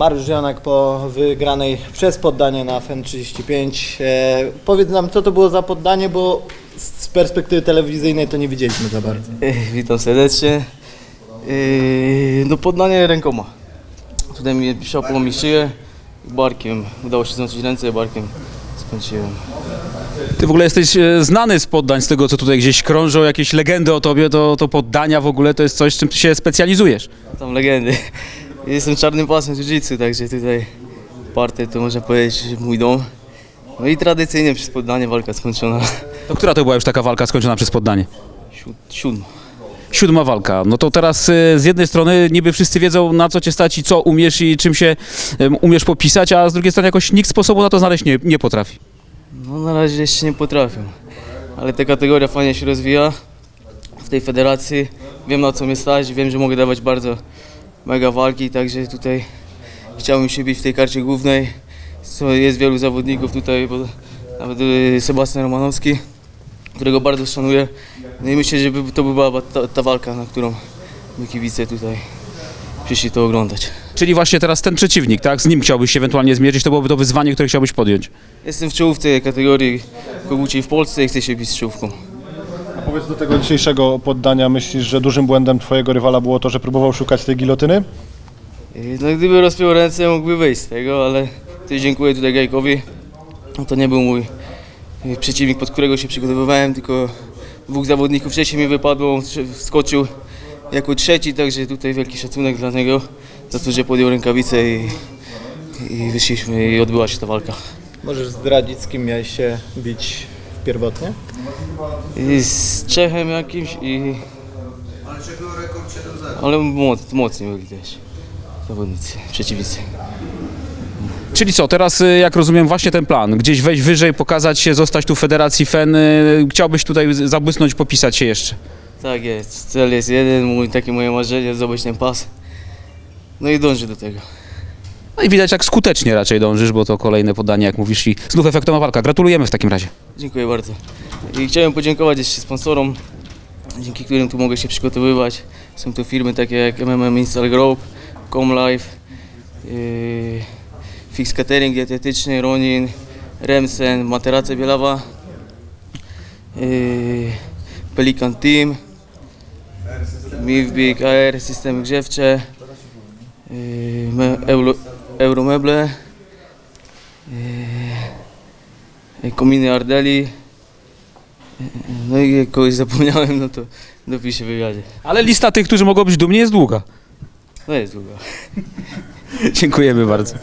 Mariusz Jonak po wygranej przez poddanie na FEN 35. E, powiedz nam, co to było za poddanie, bo z perspektywy telewizyjnej to nie widzieliśmy za bardzo. Ej, Witam serdecznie. Ej, No poddanie rękoma. Tutaj mi szapło mi szyję i barkiem. Udało się złączyć ręce, barkiem skończyłem. Ty w ogóle jesteś e, znany z poddań, z tego co tutaj gdzieś krążą, jakieś legendy o tobie, to, to poddania w ogóle to jest coś, czym ty się specjalizujesz. Tam legendy. Jestem czarnym pasem jiu-jitsu, także tutaj party to można powiedzieć mój dom. No i tradycyjnie przez poddanie walka skończona. To która to była już taka walka skończona przez poddanie? Siód- Siódma. Siódma walka. No to teraz e, z jednej strony niby wszyscy wiedzą na co cię stać i co umiesz i czym się em, umiesz popisać, a z drugiej strony jakoś nikt sposobu na to znaleźć nie, nie potrafi. No na razie jeszcze nie potrafię. Ale ta kategoria fajnie się rozwija w tej federacji. Wiem na co mnie stać, wiem, że mogę dawać bardzo mega walki, także tutaj chciałbym się bić w tej karcie głównej. Co Jest wielu zawodników tutaj, bo nawet y, Sebastian Romanowski, którego bardzo szanuję. No i myślę, że to by była ta, ta walka, na którą my kibice tutaj przyszli to oglądać. Czyli właśnie teraz ten przeciwnik, tak? Z nim chciałbyś się ewentualnie zmierzyć, to byłoby to wyzwanie, które chciałbyś podjąć. Jestem w czołówce kategorii koguciej w Polsce i chcę się bić z czołówką. A powiedz do tego dzisiejszego poddania, myślisz, że dużym błędem twojego rywala było to, że próbował szukać tej gilotyny? No gdyby rozpiął ręce, mógłby wyjść z tego, ale też dziękuję tutaj Gajkowi. To nie był mój y, przeciwnik, pod którego się przygotowywałem, tylko dwóch zawodników wcześniej mi wypadło, on wskoczył jako trzeci, także tutaj wielki szacunek dla niego za to, że podjął rękawice i, i wyszliśmy i odbyła się ta walka. Możesz zdradzić, z kim miałeś się bić pierwotnie? I z Czechem jakimś i... Ale moc, mocni byli też zawodnicy, przeciwnicy. Czyli co, teraz y, jak rozumiem właśnie ten plan, gdzieś wejść wyżej, pokazać się, zostać tu w Federacji FEN, y, chciałbyś tutaj z- zabłysnąć, popisać się jeszcze. Tak jest, cel jest jeden, mój, takie moje marzenie, zdobyć ten pas. No i dążę do tego. No i widać jak skutecznie raczej dążysz, bo to kolejne podanie, jak mówisz, i znów efektowna walka. Gratulujemy w takim razie. Dziękuję bardzo. I chciałem podziękować jeszcze sponsorom, dzięki którym tu mogę się przygotowywać. Są to firmy takie jak MMM Install Group, ComLife, yy, Fix Catering Dietetyczny, Ronin, Remsen, Materace Bielawa, yy, Pelican Team, Mivbik, AR, systemy grzewcze, yy, Euromeble, yy, kominy Ardeli. No i jak kogoś zapomniałem, no to dopiszę w wywiadzie. Ale lista tych, którzy mogą być dumni jest długa. No jest długo. Dziękujemy bardzo.